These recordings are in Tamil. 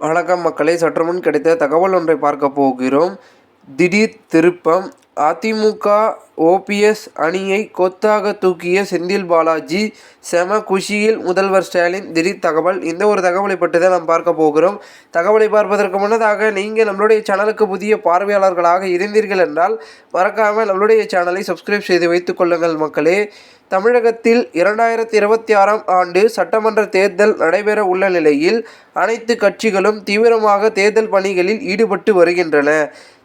வணக்கம் மக்களை. சற்று முன் கிடைத்த தகவல் ஒன்றை பார்க்க போகிறோம். திடீர் திருப்பம். அதிமுக ஓபிஎஸ் அணியை கொத்தாக தூக்கிய செந்தில் பாலாஜி செம குஷியில் முதல்வர் ஸ்டாலின் திடீர் தகவல். இந்த ஒரு தகவலை பற்றி தான் நாம் பார்க்க போகிறோம். தகவலை பார்ப்பதற்கு முன்னதாக நீங்கள் நம்மளுடைய சேனலுக்கு புதிய பார்வையாளர்களாக இருந்தீர்கள் என்றால் மறக்காமல் நம்மளுடைய சேனலை சப்ஸ்கிரைப் செய்து வைத்துக் கொள்ளுங்கள் மக்களே. தமிழகத்தில் இரண்டாயிரத்தி இருபத்தி ஆறாம் ஆண்டு சட்டமன்ற தேர்தல் நடைபெற உள்ள நிலையில் அனைத்து கட்சிகளும் தீவிரமாக தேர்தல் பணிகளில் ஈடுபட்டு வருகின்றன.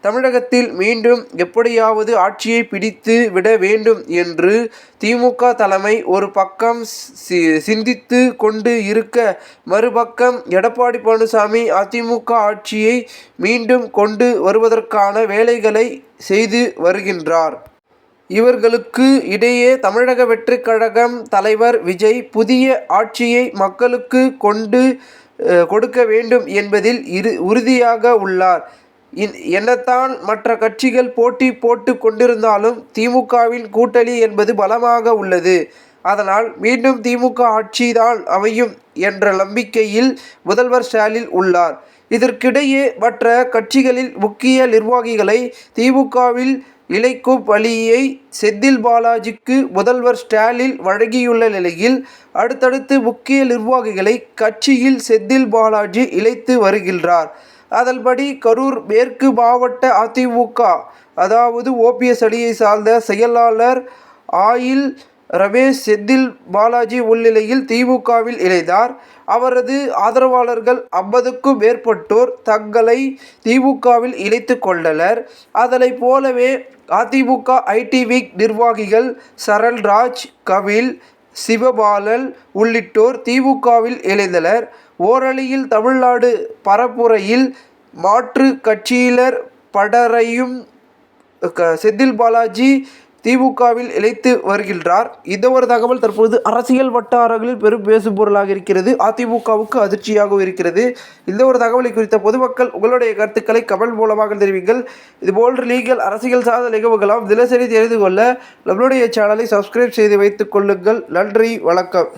தமிழகத்தில் மீண்டும் எப்படியாவது ஆட்சியை பிடித்து விட வேண்டும் என்று திமுக தலைமை ஒரு பக்கம் சி சிந்தித்து கொண்டு இருக்க மறுபக்கம் எடப்பாடி பழனிசாமி அதிமுக ஆட்சியை மீண்டும் கொண்டு வருவதற்கான வேலைகளை செய்து வருகின்றார். இவர்களுக்கு இடையே தமிழக வெற்றிக் கழகம் தலைவர் விஜய் புதிய ஆட்சியை மக்களுக்கு கொண்டு கொடுக்க வேண்டும் என்பதில் இரு உறுதியாக உள்ளார். இன்- என்னத்தான் மற்ற கட்சிகள் போட்டி போட்டு கொண்டிருந்தாலும் திமுகவின் கூட்டணி என்பது பலமாக உள்ளது. அதனால் மீண்டும் திமுக ஆட்சிதான் அமையும் என்ற நம்பிக்கையில் முதல்வர் ஸ்டாலின் உள்ளார். இதற்கிடையே மற்ற கட்சிகளில் முக்கிய நிர்வாகிகளை திமுகவில் இழைக்கும் வழியை செந்தில் பாலாஜிக்கு முதல்வர் ஸ்டாலின் வழங்கியுள்ள நிலையில் அடுத்தடுத்து முக்கிய நிர்வாகிகளை கட்சியில் செந்தில் பாலாஜி இழைத்து வருகின்றார். அதன்படி கரூர் மேற்கு மாவட்ட அதிமுக அதாவது ஓபிஎஸ் அணியை சார்ந்த செயலாளர் ஆயில் ரமேஷ் செந்தில் பாலாஜி முன்னிலையில் திமுகவில் இணைந்தார். அவரது ஆதரவாளர்கள் ஐம்பதுக்கும் மேற்பட்டோர் தங்களை திமுகவில் இணைத்து கொண்டனர். அதனைப் போலவே அதிமுக ஐடி வீக் நிர்வாகிகள் சரண்ராஜ் கபில் சிவபாலன் உள்ளிட்டோர் திமுகவில் இணைந்தனர். ஓரளியில் தமிழ்நாடு பரப்புரையில் மாற்று கட்சியினர் படரையும் க- செந்தில் பாலாஜி திமுகவில் இழைத்து வருகின்றார். இந்த ஒரு தகவல் தற்பொழுது அரசியல் வட்டாரங்களில் பெரும் பேசும் பொருளாக இருக்கிறது. அதிமுகவுக்கு அதிர்ச்சியாகவும் இருக்கிறது. இந்த ஒரு தகவலை குறித்த பொதுமக்கள் உங்களுடைய கருத்துக்களை கமெண்ட் மூலமாக தெரிவிங்கள். இதுபோன்ற நீங்கள் அரசியல் சார்ந்த நிகழ்வுகளாம் தினசரி தெரிந்து கொள்ள நம்மளுடைய சேனலை சப்ஸ்கிரைப் செய்து வைத்துக் கொள்ளுங்கள். நன்றி வணக்கம்.